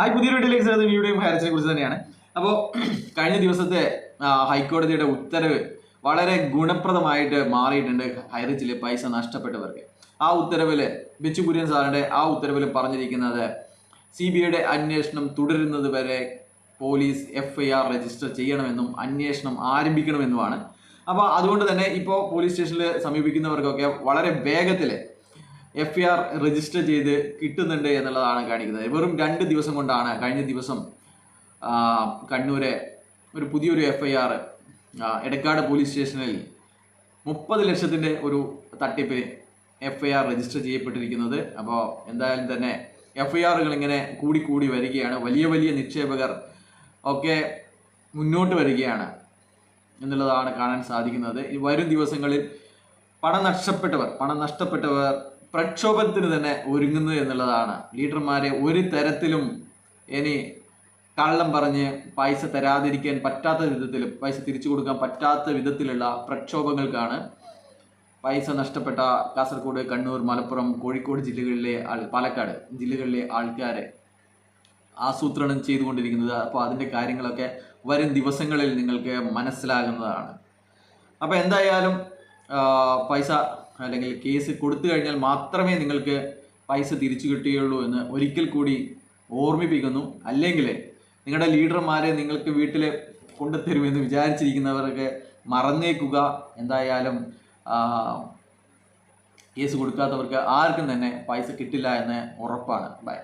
Hi പുതിയ വീട്ടിലേക്ക് സ്വാഗതം. വീഡിയോയും ഹയർസിനെ കുറിച്ച് തന്നെയാണ്. അപ്പോൾ കഴിഞ്ഞ ദിവസത്തെ ഹൈക്കോടതിയുടെ ഉത്തരവ് വളരെ ഗുണപ്രദമായിട്ട് മാറിയിട്ടുണ്ട്. ഹൈറിച്ചിലെ പൈസ നഷ്ടപ്പെട്ടവർക്ക്. ആ ഉത്തരവിൽ ബിച്ചു കുര്യൻ സാറിന്റെ ആ ഉത്തരവിൽ പറഞ്ഞിരിക്കുന്നത് സി ബി ഐയുടെ അന്വേഷണം തുടരുന്നത് വരെ police F I R register ചെയ്യണമെന്നും അന്വേഷണം ആരംഭിക്കണമെന്നുമാണ്. അപ്പോൾ അതുകൊണ്ട് തന്നെ ഇപ്പോൾ പോലീസ് സ്റ്റേഷനിൽ സമീപിക്കുന്നവർക്കൊക്കെ വളരെ വേഗത്തിൽ എഫ് ഐ ആർ രജിസ്റ്റർ ചെയ്ത് കിട്ടുന്നുണ്ട് എന്നുള്ളതാണ് കാണിക്കുന്നത്. വെറും രണ്ട് ദിവസം കൊണ്ടാണ് കഴിഞ്ഞ ദിവസം കണ്ണൂരെ ഒരു പുതിയൊരു F I R Edakkad police സ്റ്റേഷനിൽ മുപ്പത് ലക്ഷത്തിന്റെ ഒരു തട്ടിപ്പിന് എഫ് ഐ ആർ രജിസ്റ്റർ ചെയ്യപ്പെട്ടിരിക്കുന്നത്. അപ്പോൾ എന്തായാലും തന്നെ എഫ് ഐ ആറുകൾ ഇങ്ങനെ കൂടിക്കൂടി വരികയാണ്. വലിയ വലിയ നിക്ഷേപകർ ഒക്കെ മുന്നോട്ട് വരികയാണ് എന്നുള്ളതാണ് കാണാൻ സാധിക്കുന്നത്. ഈ വരും ദിവസങ്ങളിൽ പണം നഷ്ടപ്പെട്ടവർ പണം നഷ്ടപ്പെട്ടവർ പ്രക്ഷോഭത്തിന് തന്നെ ഒരുങ്ങുന്നു എന്നുള്ളതാണ്. ലീഡർമാരെ ഒരു തരത്തിലും ഇനി കള്ളം പറഞ്ഞ് പൈസ തരാതിരിക്കാൻ പറ്റാത്ത വിധത്തിൽ പൈസ തിരിച്ചു കൊടുക്കാൻ പറ്റാത്ത വിധത്തിലുള്ള പ്രക്ഷോഭങ്ങൾക്കാണ് പൈസ നഷ്ടപ്പെട്ട കാസർഗോഡ് കണ്ണൂർ മലപ്പുറം കോഴിക്കോട് ജില്ലകളിലെ ആൾ പാലക്കാട് ജില്ലകളിലെ ആൾക്കാരെ ആസൂത്രണം ചെയ്തുകൊണ്ടിരിക്കുന്നത്. അപ്പോൾ അതിന്റെ കാര്യങ്ങളൊക്കെ വരും ദിവസങ്ങളിൽ നിങ്ങൾക്ക് മനസ്സിലാകുന്നതാണ്. അപ്പോൾ എന്തായാലും പൈസ അല്ലെങ്കിൽ കേസ് കൊടുത്തു കഴിഞ്ഞാൽ മാത്രമേ നിങ്ങൾക്ക് പൈസ തിരിച്ചു കിട്ടുകയുള്ളൂ എന്ന് ഒരിക്കൽ കൂടി ഓർമ്മിപ്പിക്കുന്നു. അല്ലെങ്കിൽ നിങ്ങളുടെ ലീഡർമാരെ നിങ്ങൾക്ക് വീട്ടിൽ കൊണ്ടുതരുമെന്ന് വിചാരിച്ചിരിക്കുന്നവരൊക്കെ മറന്നേക്കുക. എന്തായാലും കേസ് കൊടുക്കാത്തവർക്ക് ആർക്കും തന്നെ പൈസ കിട്ടില്ല എന്ന് ഉറപ്പാണ്. ബൈ